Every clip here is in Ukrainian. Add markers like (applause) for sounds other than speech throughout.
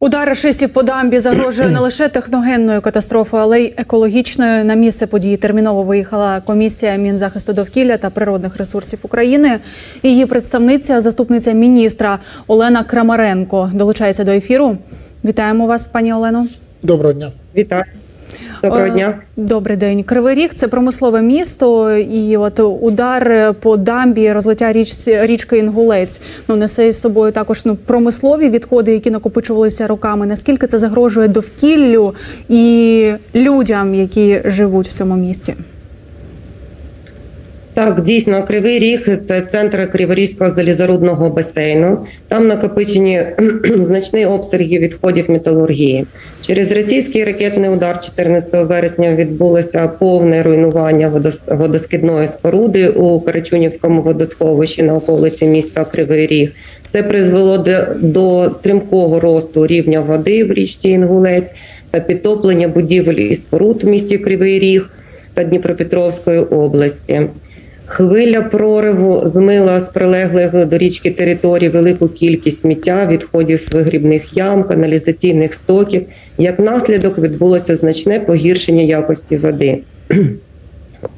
Удар рашистів по дамбі загрожує не лише техногенною катастрофою, але й екологічною. На місце події терміново виїхала комісія Мінзахисту довкілля та природних ресурсів України. Її представниця, заступниця міністра Олена Крамаренко, долучається до ефіру. Вітаємо вас, пані Олено. Доброго дня. Вітаю. Доброго Е, дня. Добрий день. Кривий Ріг це промислове місто, і от удар по дамбі розлиття річці річки Інгулець ну несе із собою також ну промислові відходи, які накопичувалися роками. Наскільки це загрожує довкіллю і людям, які живуть в цьому місті? Так, дійсно, Кривий Ріг це центр Криворізького залізорудного басейну. Там накопичені (clears throat) значні обсяги відходів металургії. Через російський ракетний удар 14 вересня відбулося повне руйнування водос- водоскидної споруди у Карачунівському водосховищі на околиці міста Кривий Ріг. Це призвело до стрімкого росту рівня води в річці Інгулець та підтоплення будівель і споруд в місті Кривий Ріг та Дніпропетровської області. Хвиля прориву змила з прилеглих до річки територій велику кількість сміття, відходів вигрібних ям, каналізаційних стоків. Як наслідок відбулося значне погіршення якості води. (clears throat)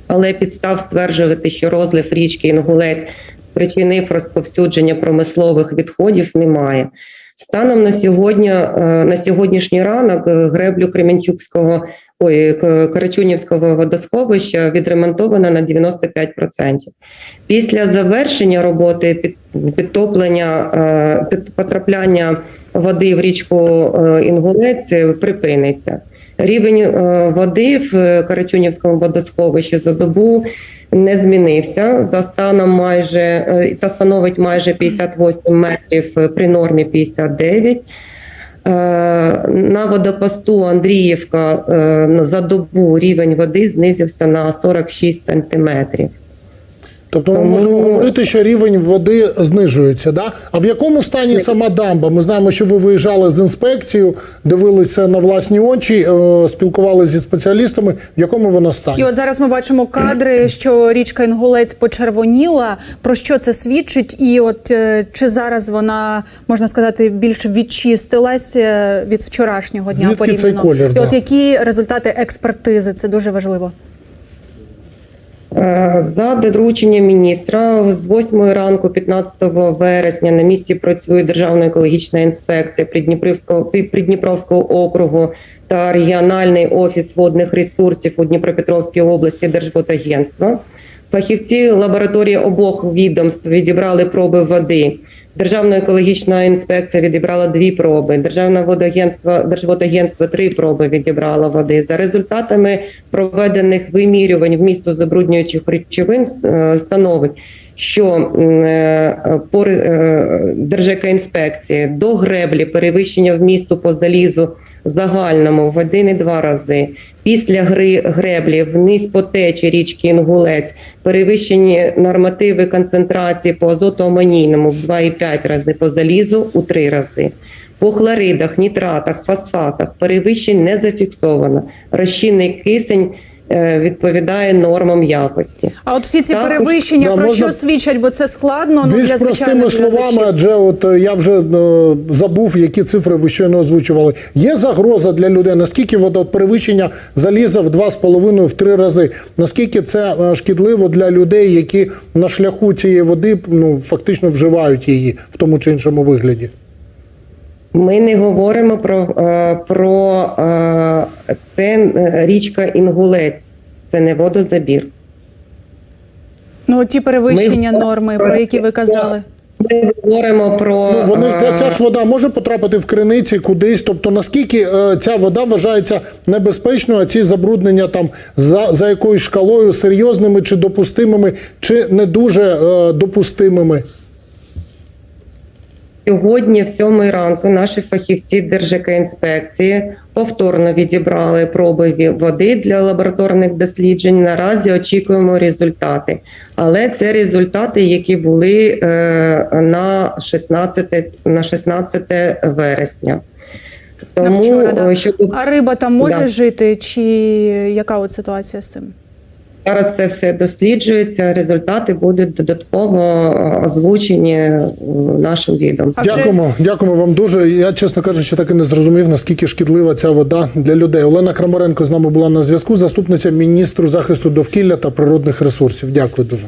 Але підстав стверджувати, що розлив річки Інгулець спричинив розповсюдження промислових відходів, немає. Станом на сьогодні, е, на сьогоднішній ранок е, греблю Кременчукського ой, Карачунівського водосховища відремонтовано на 95%. Після завершення роботи під, підтоплення е, під, потрапляння води в річку е, Інгулець е, припиниться. Рівень води в Карачунівському водосховищі за добу не змінився за станом майже та становить майже 58 метрів при нормі 59. Е, На водопосту Андріївка е, за добу рівень води знизився на 46 сантиметрів. Тобто ми можемо говорити, що рівень води знижується. Да? А в якому стані сама дамба? Ми знаємо, що ви виїжджали з інспекцією, дивилися на власні очі, е, спілкувалися зі спеціалістами. В якому вона стані? І от зараз ми бачимо кадри, що річка Інгулець почервоніла. Про що це свідчить? І от е, чи зараз вона можна сказати більш відчистилась е, від вчорашнього дня Звідки цей порівняно? колір, І да? от які результати експертизи? Це дуже важливо. Е, За дорученням міністра з 8 ранку, 15 вересня, на місці працює Державна екологічна інспекція Придніпровського Придніпровського округу та регіональний офіс водних ресурсів у Дніпропетровській області Держводагентства. Фахівці лабораторії обох відомств відібрали проби води. Державна екологічна інспекція відібрала дві проби. Державне водагентство, Держводагентство три проби відібрало води. За результатами проведених вимірювань в місто забруднюючих речовин е, становить, що е, по е, Держекоінспекції до греблі перевищення вмісту по залізу загальному в один і два рази. Після гри греблі вниз по течі річки Інгулець перевищені нормативи концентрації по азотоамонійному в 2,5 рази по залізу у 3 рази. По хлоридах, нітратах, фосфатах перевищень не зафіксовано. Розчинний кисень відповідає нормам якості. А от всі ці Також, перевищення да, про можна- що свідчать? Бо це складно ну, Більш для простими словами, адже от е, я вже е, забув, які цифри ви щойно озвучували. Є загроза для людей. Наскільки вода перевищення заліза в 2,5 в 3 рази? Наскільки це е, шкідливо для людей, які на шляху цієї води ну фактично вживають її в тому чи іншому вигляді? Ми не говоримо про, е, про е, це е, річка Інгулець, це не водозабір. Ну ті перевищення Ми- норми, про які ви казали. Ми говоримо про Ну вони ж е, ця ж вода може потрапити в криниці кудись. Тобто наскільки е, ця вода вважається небезпечною, а ці забруднення там за, за якоюсь шкалою серйозними чи допустимими, чи не дуже е, допустимими. Сьогодні, в сьомій ранку, наші фахівці Держекоінспекції повторно відібрали проби води для лабораторних досліджень. Наразі очікуємо результати, але це результати, які були е, на 16, на 16 вересня. Тому вчора, да. е, щодо А риба там може Да. жити, чи яка от ситуація з цим? Зараз це все досліджується. Результати будуть додатково е, озвучені е, нашим відомством. Дякуємо, дякуємо вам дуже. Я, чесно кажучи, так і не зрозумів, наскільки шкідлива ця вода для людей. Олена Крамаренко з нами була на зв'язку, заступниця міністру захисту довкілля та природних ресурсів. Дякую дуже.